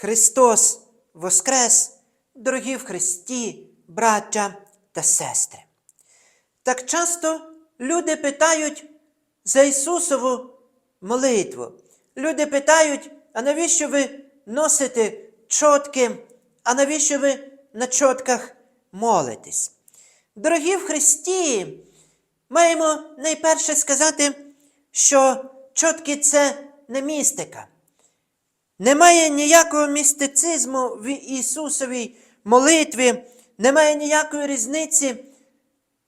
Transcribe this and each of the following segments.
Христос Воскрес, дорогі в Христі, браття та сестри. Так часто люди питають за Ісусову молитву. Люди питають, а навіщо ви носите чотки, а навіщо ви на чотках молитесь? Дорогі в Христі, маємо найперше сказати, що чотки це не містика. Немає ніякого містицизму в Ісусовій молитві, немає ніякої різниці,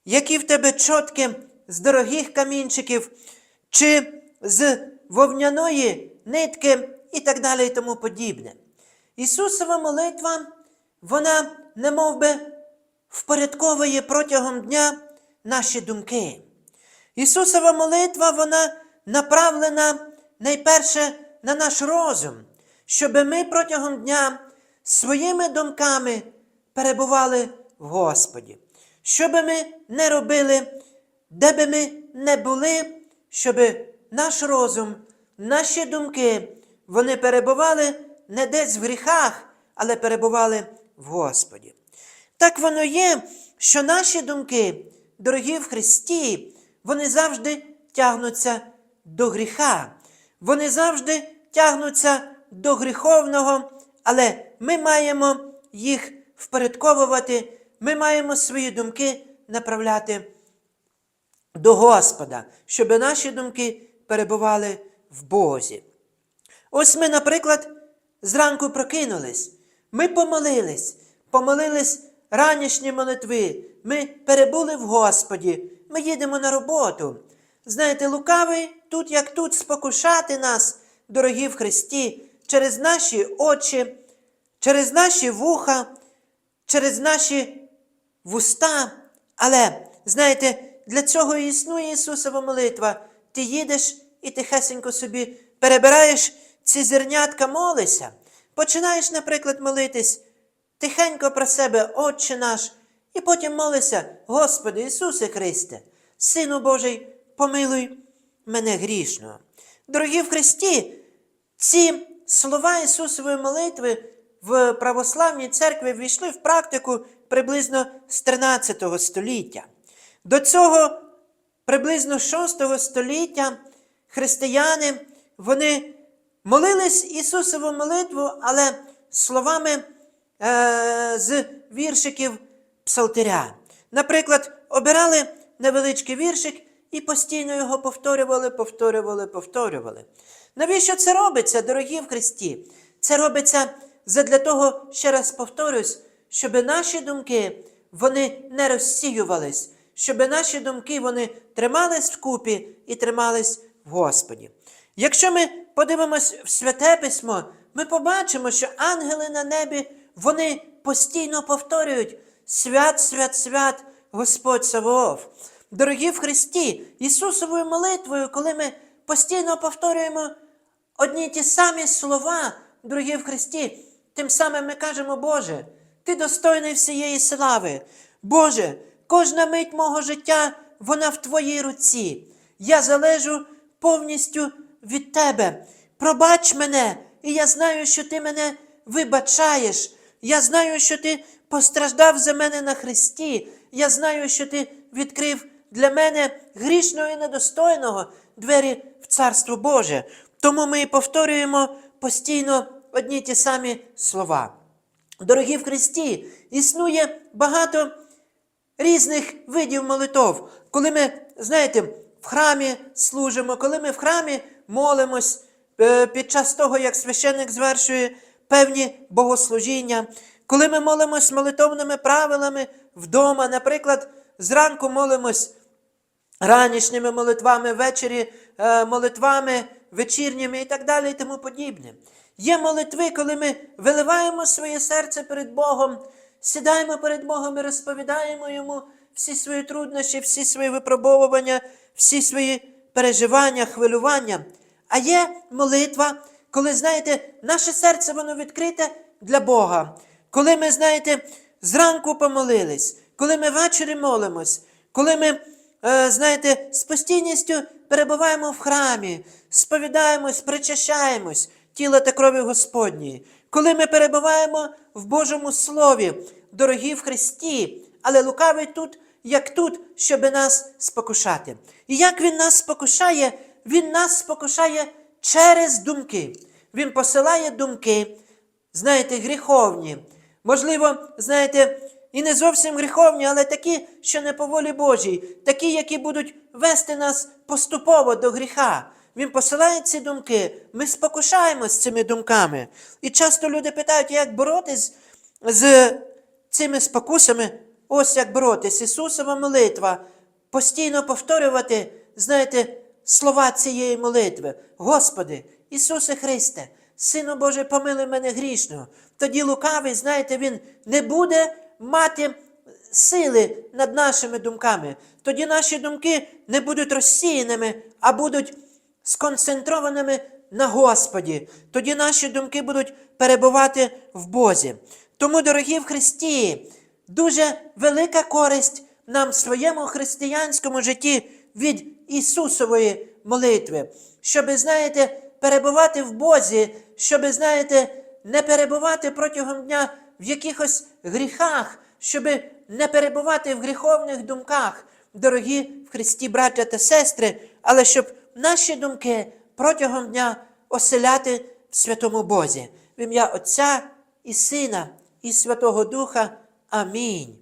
які в тебе чотки з дорогих камінчиків, чи з вовняної нитки і так далі і тому подібне. Ісусова молитва, вона немов би впорядковує протягом дня наші думки. Ісусова молитва, вона направлена найперше на наш розум, щоб ми протягом дня своїми думками перебували в Господі, щоб ми не робили, де би ми не були, щоб наш розум, наші думки, вони перебували не десь в гріхах, але перебували в Господі. Так воно є, що наші думки, дорогі в Христі, вони завжди тягнуться до гріха. Вони завжди тягнуться до гріховного, але ми маємо їх впорядковувати, ми маємо свої думки направляти до Господа, щоб наші думки перебували в Бозі. Ось ми, наприклад, зранку прокинулись, ми помолились, помолились ранішні молитви, ми перебули в Господі, ми їдемо на роботу. Знаєте, лукавий тут, як тут, спокушати нас, дорогі в Христі, через наші очі, через наші вуха, через наші вуста. Але, знаєте, для цього і існує Ісусова молитва. Ти їдеш і тихесенько собі перебираєш ці зернятка, молишся. Починаєш, наприклад, молитись тихенько про себе, Отче наш, і потім молися, Господи Ісусе Христе, Сину Божий, помилуй мене грішного. Дорогі в Христі, ці слова Ісусової молитви в православній церкві ввійшли в практику приблизно з 13 століття. До цього приблизно 6 століття християни вони молились Ісусову молитву, але словами е, з віршиків Псалтиря. Наприклад, обирали невеличкий віршик і постійно його повторювали, повторювали, повторювали. Навіщо це робиться, дорогі в Христі? Це робиться задля того, ще раз повторюсь, щоб наші думки вони не розсіювались, щоб наші думки вони тримались вкупі і тримались в Господі. Якщо ми подивимось в святе письмо, ми побачимо, що ангели на небі вони постійно повторюють свят, свят, свят, Господь Саваоф. Дорогі в Христі, Ісусовою молитвою, коли ми постійно повторюємо одні й ті самі слова, дорогі в Христі, тим самим ми кажемо, Боже, Ти достойний всієї слави. Боже, кожна мить мого життя, вона в Твоїй руці. Я залежу повністю від Тебе. Пробач мене, і я знаю, що Ти мене вибачаєш. Я знаю, що Ти постраждав за мене на Христі. Я знаю, що Ти відкрив для мене грішного і недостойного двері в Царство Боже. Тому ми і повторюємо постійно одні ті самі слова. Дорогі в Христі, існує багато різних видів молитов. Коли ми, знаєте, в храмі служимо, коли ми в храмі молимось е, під час того, як священник звершує певні богослужіння, коли ми молимось молитовними правилами вдома, наприклад, зранку молимось ранішніми молитвами, ввечері е, молитвами вечірніми і так далі, і тому подібне. Є молитви, коли ми виливаємо своє серце перед Богом, сідаємо перед Богом і розповідаємо Йому всі свої труднощі, всі свої випробовування, всі свої переживання, хвилювання. А є молитва, коли, знаєте, наше серце воно відкрите для Бога. Коли ми, знаєте, зранку помолились, коли ми ввечері молимось, коли ми, знаєте, з постійністю перебуваємо в храмі, сповідаємось, причащаємось тіла та крові Господньої, коли ми перебуваємо в Божому Слові, дорогі в Христі, але лукавий тут, як тут, щоби нас спокушати. І як Він нас спокушає, Він нас спокушає через думки. Він посилає думки, знаєте, гріховні. Можливо, знаєте, і не зовсім гріховні, але такі, що не по волі Божій, такі, які будуть вести нас поступово до гріха. Він посилає ці думки, ми спокушаємось цими думками. І часто люди питають, як боротись з цими спокусами. Ось як боротись. Ісусова молитва. Постійно повторювати, знаєте, слова цієї молитви. Господи, Ісусе Христе, Сину Божий, помилуй мене грішного. Тоді лукавий, знаєте, він не буде мати сили над нашими думками. Тоді наші думки не будуть розсіяними, а будуть сконцентрованими на Господі. Тоді наші думки будуть перебувати в Бозі. Тому, дорогі в Христі, дуже велика користь нам в своєму християнському житті від Ісусової молитви, щоби, знаєте, перебувати в Бозі, щоби, знаєте, не перебувати протягом дня в якихось гріхах, щоб не перебувати в гріховних думках, дорогі в Христі, браття та сестри, але щоб наші думки протягом дня оселяти в святому Бозі. В ім'я Отця і Сина, і Святого Духа. Амінь.